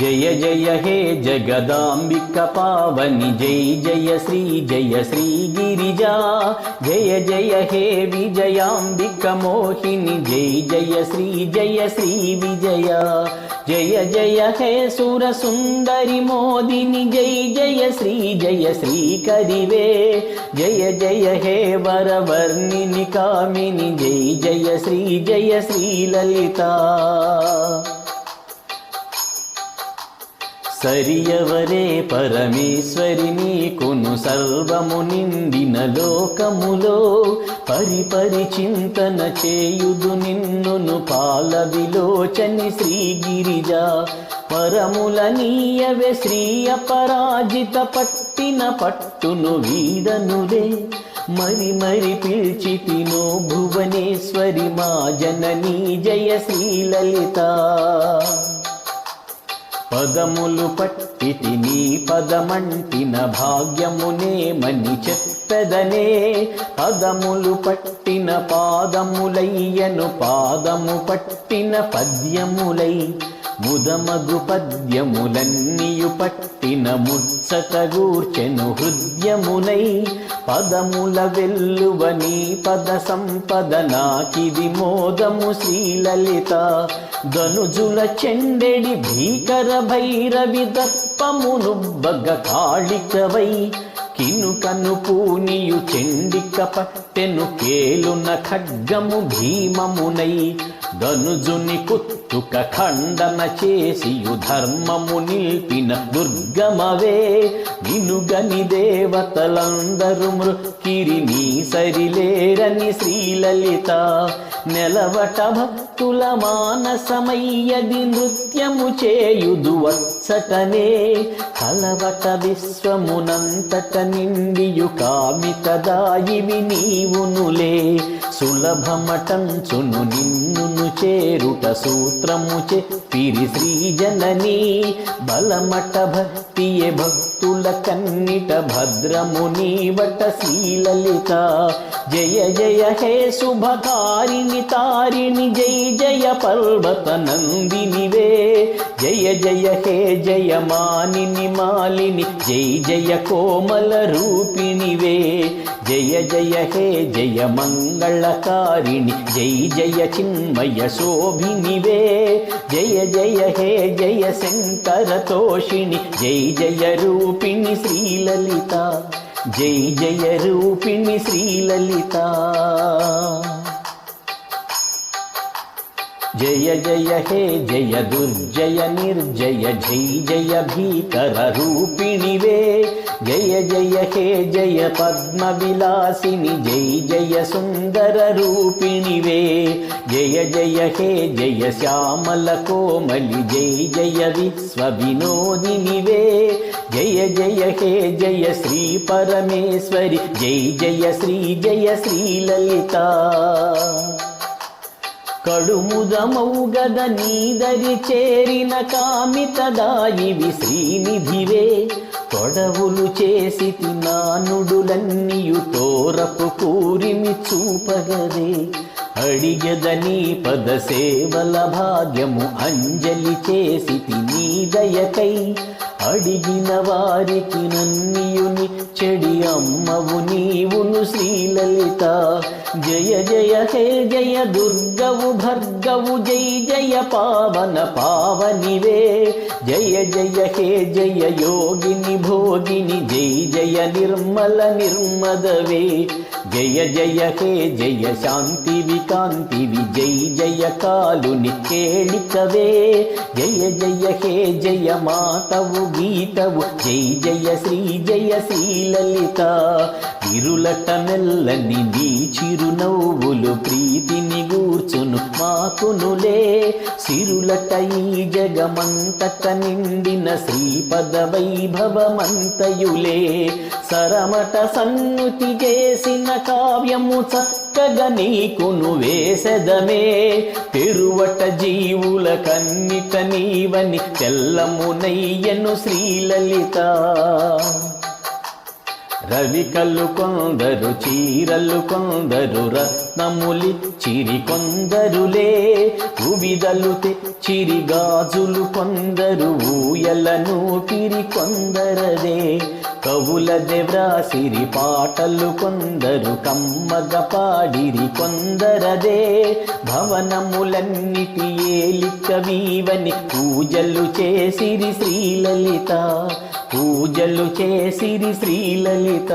జయ జయ హే జగదాంబిక పావని జై జయ శ్రీ జయ శ్రీ గిరిజా. జయ జయ హే విజయాంబిక మోహిని జై జయ శ్రీ జయ శ్రీ విజయ. జయ జయ హే సుర సుందరి మోదిని జై జయ శ్రీ జయ శ్రీ కరివే. జయ జయ హే వరవర్ణిని కామిని జై జయ శ్రీ జయ శ్రీ లలిత. సరియవరే పరమేశ్వరి నీకును సర్వము నిండిన లోకములో. పరిపరి చింతన చేయుదు నిన్నును పాల విలోచని శ్రీగిరిజ పరముల నీయవే శ్రీ అపరాజిత పట్టిన పట్టును వీడనులే. మరి మరి పిలిచితినో భువనేశ్వరి మా జననీ జయ శ్రీలలిత పదములు పట్టితి నీ పదమంటిన భాగ్యమునేమని చెప్పెదనే. పదములు పట్టిన పాదములయ్యను పాదము పట్టిన పద్యములై ముదమగు పద్యములన్నీయు పట్టిన ముచ్చటగూర్చెను హృదయమునై పదముల వెల్లువని పద సంపద నాకిది మోదము శ్రీలలిత. గనుజుల చెండెడి భీకర భైరవి దర్పమును బగ కాళికవై కిను కను పూనియు చెండిక పట్టెను కేలున ఖడ్గము భీమమునై ధనుజుని కుత్తుక ఖండన చేసి ధర్మము నిల్పిన దుర్గమవే. నినుగని దేవతలందరు మృక్కిరి నీ సరిలేరని శ్రీలలిత. నెలవట భక్తుల మానసమయ్యది నృత్యము చేయుదు వత్సటనే కలవట విశ్వమునంతట నిండియు కామితదాయివి నీవునులే. సులభమటంచును నిన్నును చేరుట సూత్రముచే పిరి శ్రీ శ్రీజనని బలమట భక్తియే భక్తుల కన్నిట భద్రముని వట శ్రీలలిత జయ జయ హే శుభకారిణి తారిణి జై జయ పర్వత నందినివే. జయ జయ హే జయ మానిని మాలిని జై జయ కోమల రూపిణివే. జయ జయ హే జయ మంగళకారిణి జై జయ చిన్మయ శోభినివే. జయ జయ హే జయ శంకర తోషిణి. జై జయ రూపిణి శ్రీలలిత. జై జయ రూపిణి శ్రీలలితా. జయ జయ హే జయ దుర్జయ నిర్జయ జై జయ భీకర రూపిణివే. జయ జయ హే జయ పద్మ విలాసిని జై జయ సుందర రూపిణివే. జయ జయ హే జయ శ్యామల కోమలి జై జయ విశ్వ వినోదినివే. జయ జయ హే జయ శ్రీ పరమేశ్వరి జై జయ శ్రీ జయ శ్రీలలిత కడుముదమౌగద నీదరి చేరిన కామితదాయివి శ్రీనిధివే. తొడవులు చేసి నానుడులన్నీయు తోరపు కూరిమి చూపగదే. అడిగదని పద సేవల భాగ్యము అంజలి చేసి నీ దయకై. అడిగిన వారికి నన్నియుని చెడి అమ్మవు నీవును శ్రీలలిత. జయ జయ హే జయ దుర్గవు భర్గవు జై జయ పావన పావనివే. జయ జయ హే జయ యోగిని భోగిని జై జయ నిర్మల నిర్మదవే. జయ జయ హే జయ శాంతి వికాంతివి జై జయ కాలుని కేళికవే జయ జయ హే జయ మాతవు గీతవు. జై జయ శ్రీ జయ శ్రీలలిత. ఇరులట మెల్లని నీ చిరునవ్వులు ప్రీతిని గూర్చును మాకునులే. సిరులట ఈ జగమంతట నిండిన శ్రీపద వైభవమంతయులే. సరమట సన్నుతి చేసిన కావ్యము చక్కగా నీకు నువ్వేసెదమే తెరువట జీవుల కన్నిట నీవని తెల్లమునయ్యను శ్రీలలిత. రవికలు కొందరు చీరలు కొందరు రత్నములి చిరి కొందరులే. ఉవిదలు తెచ్చిరి గాజులు కొందరు ఊయలను పిరి కొందరదే. కవుల వ్రాసిరి పాటలు కొందరు కమ్మగ పాడిరి కొందరదే. భవనములన్నిటి ఏలిక వీవని పూజలు చేసిరి శ్రీలలిత. పూజలు చేసిరి శ్రీలలిత.